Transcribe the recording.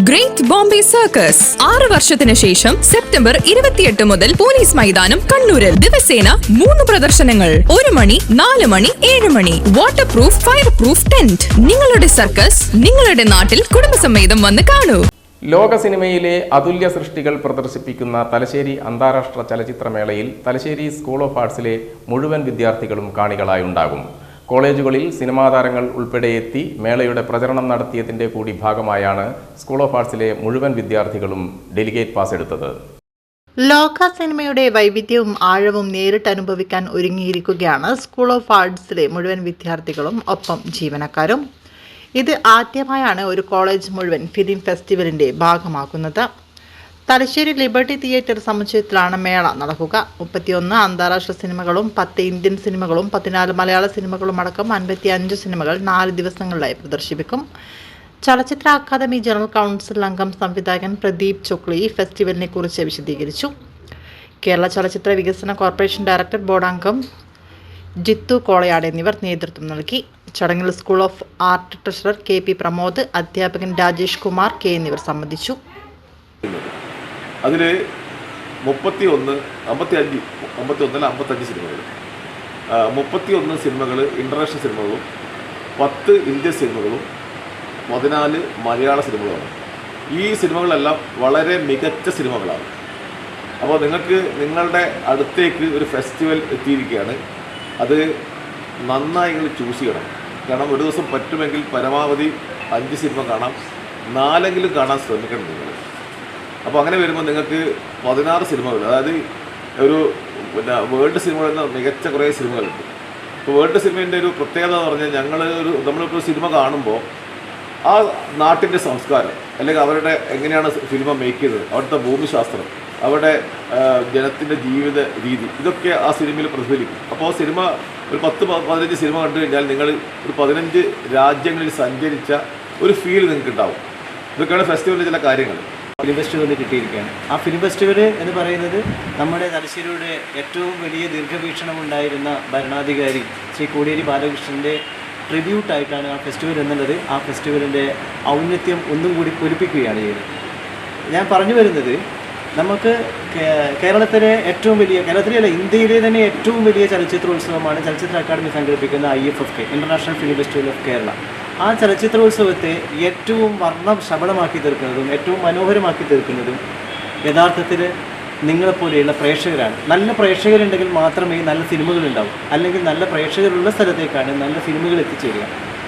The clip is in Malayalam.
ഗ്രേറ്റ് ബോംബെ സർക്കസ് ആറ് വർഷത്തിന് ശേഷം സെപ്റ്റംബർ ഇരുപത്തിയെട്ട് മുതൽ പോലീസ് മൈതാനം കണ്ണൂരിൽ ദിവസേന മൂന്ന് പ്രദർശനങ്ങൾ. ഒരു മണി നാല് മണി ഏഴ് മണി. Water proof fire proof tent നിങ്ങളുടെ സർക്കസ് നിങ്ങളുടെ നാട്ടിൽ കുടുംബസമേതം വന്ന് കാണൂ. ലോക സിനിമയിലെ അതുല്യ സൃഷ്ടികൾ പ്രദർശിപ്പിക്കുന്ന തലശ്ശേരി അന്താരാഷ്ട്ര ചലച്ചിത്രമേളയിൽ തലശ്ശേരി സ്കൂൾ ഓഫ് ആർട്സിലെ മുഴുവൻ വിദ്യാർത്ഥികളും കാണികളായി ഉണ്ടാകും കോളേജുകളിൽ സിനിമാ താരങ്ങൾ ഉൾപ്പെടെ എത്തി മേളയുടെ പ്രചരണം നടത്തിയതിന്റെ കൂടി ഭാഗമായാണ് സ്കൂൾ ഓഫ് ആർട്സിലെ മുഴുവൻ വിദ്യാർത്ഥികളും ഡെലിഗേറ്റ് പാസ് എടുത്തത്. ലോക സിനിമയുടെ വൈവിധ്യവും ആഴവും നേരിട്ട് അനുഭവിക്കാൻ ഒരുങ്ങിയിരിക്കുകയാണ് സ്കൂൾ ഓഫ് ആർട്സിലെ മുഴുവൻ വിദ്യാർത്ഥികളും ഒപ്പം ജീവനക്കാരും. ഇത് ആദ്യമായാണ് ഒരു കോളേജ് മുഴുവൻ ഫിലിം ഫെസ്റ്റിവലിന്റെ ഭാഗമാക്കുന്നത്. തലശ്ശേരി ലിബർട്ടി തിയേറ്റർ സമുച്ചയത്തിലാണ് മേള നടക്കുക. മുപ്പത്തിയൊന്ന് അന്താരാഷ്ട്ര സിനിമകളും പത്ത് ഇന്ത്യൻ സിനിമകളും പതിനാല് മലയാള സിനിമകളും അടക്കം അൻപത്തി അഞ്ച് സിനിമകൾ നാല് ദിവസങ്ങളിലായി പ്രദർശിപ്പിക്കും. ചലച്ചിത്ര അക്കാദമി ജനറൽ കൗൺസിൽ അംഗം സംവിധായകൻ പ്രദീപ് ചുക്ലി ഫെസ്റ്റിവലിനെ കുറിച്ച് വിശദീകരിച്ചു. കേരള ചലച്ചിത്ര വികസന കോർപ്പറേഷൻ ഡയറക്ടർ ബോർഡ് അംഗം ജിത്തു കോളയാട് എന്നിവർ നേതൃത്വം നൽകി. ചടങ്ങിൽ school of art treasurer K P Pramod അധ്യാപകൻ രാജേഷ് കുമാർ കെ എന്നിവർ സംബന്ധിച്ചു. അതിൽ മുപ്പത്തി ഒന്ന് അമ്പത്തി അഞ്ച് അമ്പത്തി ഒന്നല്ല അമ്പത്തഞ്ച് സിനിമകൾ മുപ്പത്തി ഒന്ന് സിനിമകൾ ഇന്റർനാഷണൽ സിനിമകളും പത്ത് ഇന്ത്യൻ സിനിമകളും പതിനാല് മലയാള സിനിമകളുമാണ്. ഈ സിനിമകളെല്ലാം വളരെ മികച്ച സിനിമകളാണ്. അപ്പോൾ നിങ്ങൾക്ക് നിങ്ങളുടെ അടുത്തേക്ക് ഒരു ഫെസ്റ്റിവൽ എത്തിയിരിക്കുകയാണ്. അത് നന്നായി നിങ്ങൾ ചൂസ് ചെയ്യണം. കാരണം ഒരു ദിവസം പറ്റുമെങ്കിൽ പരമാവധി അഞ്ച് സിനിമ കാണാം. നാലെങ്കിലും കാണാൻ ശ്രമിക്കണം നിങ്ങൾ. അപ്പോൾ അങ്ങനെ വരുമ്പോൾ നിങ്ങൾക്ക് പതിനാറ് സിനിമകൾ അതായത് ഒരു പിന്നെ വേൾഡ് സിനിമകളിൽ നിന്ന് മികച്ച കുറേ സിനിമകളുണ്ട്. ഇപ്പോൾ വേൾഡ് സിനിമേന്റെ ഒരു പ്രത്യേകത എന്ന് പറഞ്ഞാൽ ഞങ്ങൾ ഒരു നമ്മളിപ്പോൾ സിനിമ കാണുമ്പോൾ ആ നാട്ടിന്റെ സംസ്കാരം അല്ലെങ്കിൽ അവരുടെ എങ്ങനെയാണ് സിനിമ മേക്ക് ചെയ്തത് അവിടുത്തെ ഭൂമിശാസ്ത്രം അവരുടെ ജനത്തിന്റെ ജീവിത രീതി ഇതൊക്കെ ആ സിനിമയിൽ പ്രതിഫലിക്കും. അപ്പോൾ ആ സിനിമ ഒരു പത്ത് പതിനഞ്ച് സിനിമ കണ്ടു കഴിഞ്ഞാൽ നിങ്ങൾ ഒരു പതിനഞ്ച് രാജ്യങ്ങളിൽ സഞ്ചരിച്ച ഒരു ഫീൽ നിങ്ങൾക്ക് ഉണ്ടാവും. ഇതൊക്കെയാണ് ഫെസ്റ്റിവലിന്റെ ചില കാര്യങ്ങൾ. ഫിലിം ഫെസ്റ്റിവൽ കിട്ടിയിരിക്കുകയാണ്. ആ ഫിലിം ഫെസ്റ്റിവൽ എന്ന് പറയുന്നത് നമ്മുടെ തലശ്ശേരിയുടെ ഏറ്റവും വലിയ ദീർഘവീക്ഷണം ഉണ്ടായിരുന്ന ഭരണാധികാരി ശ്രീ കോടിയേരി ബാലകൃഷ്ണന്റെ ട്രിബ്യൂട്ടായിട്ടാണ് ആ ഫെസ്റ്റിവൽ എന്നുള്ളത്. ആ ഫെസ്റ്റിവലിന്റെ ഔന്നത്യം ഒന്നും കൂടി പൊലിപ്പിക്കുകയാണ് ചെയ്തത്. ഞാൻ പറഞ്ഞു വരുന്നത് നമുക്ക് കേരളത്തിലെ ഏറ്റവും വലിയ കേരളത്തിലെ അല്ല ഇന്ത്യയിലെ തന്നെ ഏറ്റവും വലിയ ചലച്ചിത്രോത്സവമാണ് ചലച്ചിത്ര അക്കാദമി സംഘടിപ്പിക്കുന്ന I F F K international film festival of Kerala ആ ചലച്ചിത്രോത്സവത്തെ ഏറ്റവും വർണം ശബളമാക്കി തീർക്കുന്നതും ഏറ്റവും മനോഹരമാക്കി തീർക്കുന്നതും യഥാർത്ഥത്തിൽ നിങ്ങളെപ്പോലെയുള്ള പ്രേക്ഷകരാണ്. നല്ല പ്രേക്ഷകരുണ്ടെങ്കിൽ മാത്രമേ നല്ല സിനിമകൾ ഉണ്ടാവൂ അല്ലെങ്കിൽ നല്ല പ്രേക്ഷകരുള്ള സ്ഥലത്തേക്കാണ് നല്ല സിനിമകൾ എത്തിച്ചേരുക.